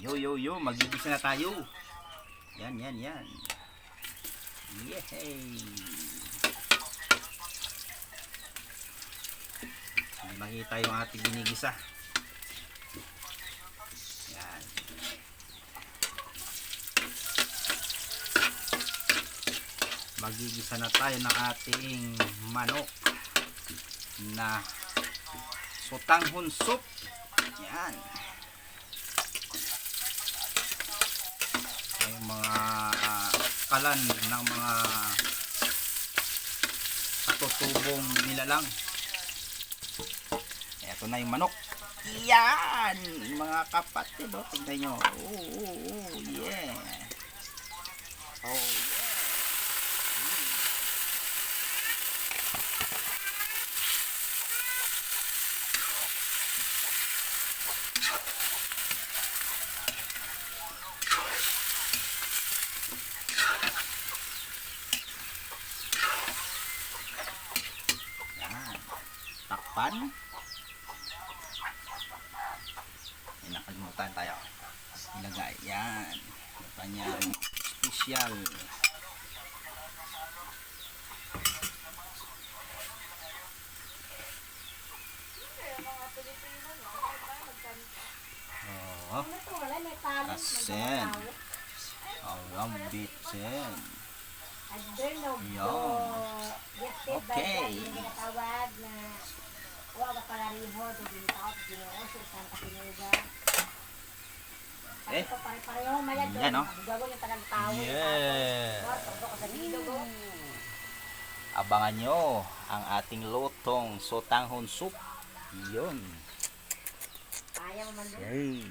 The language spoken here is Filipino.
Yo, yo, yo, magigisa na tayo. Yan, yan, yan. Yehey! May makita yung ating ginigisa. Yan. Magigisa na tayo ng ating manok na sutanghon soup. Yan. Yung mga ah, kalan ng mga katutubong nilalang. Ito na yung manok. Yan! Mga kapatid, oh, tingnan nyo. Oh, oh, oh, yeah. Oh, yeah. Yan. Takpan. May nakalimutan tayo. Ilagay. Yan. Yung kanyang special. Talent. asen. Alam bitsen. Adrenog Yan. ko. Gifted by Okay. God. Yung ginatawag na Wawa Palariho, Dugin Tao, Ginoo, Santa Pinuga. Eh. Pare pare-pareho maya doon. Yan, no? Gago yung tagang tao. Yeah. Oh. Abangan nyo ang ating lutong sotanghon soup. Yun. Kaya mo man doon.